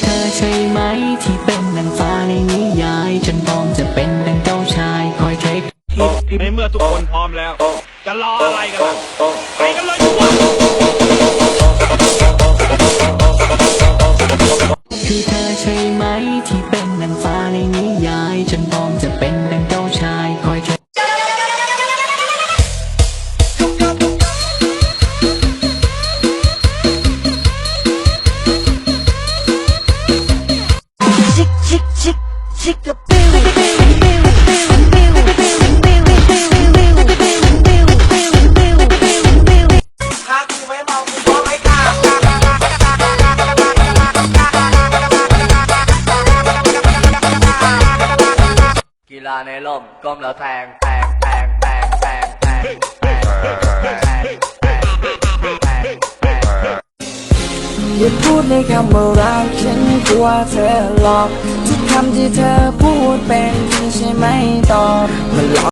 เธอใช่ไหมที่เป็นนางฟ้าในนิยาย ฉันพร้อมจะเป็นดังเจ้าชายคอยเทคในเมื่อทุกคนพร้อมแล้ว จะรออะไรกันล่ะไปกันเลยดีกว่าคือเธอใช่ไหมที่เป็น ชิกชิกชิกชิกกระปิ้วกีฬาในร่มก้มแล้วแทงแทงแทงแทงแทงแทงอย่าพูดในคำว่ารักฉัน ว่าเธอหลอก ทุกคำที่เธอพูดเป็นจริงใช่ไหมตอบมันหลอก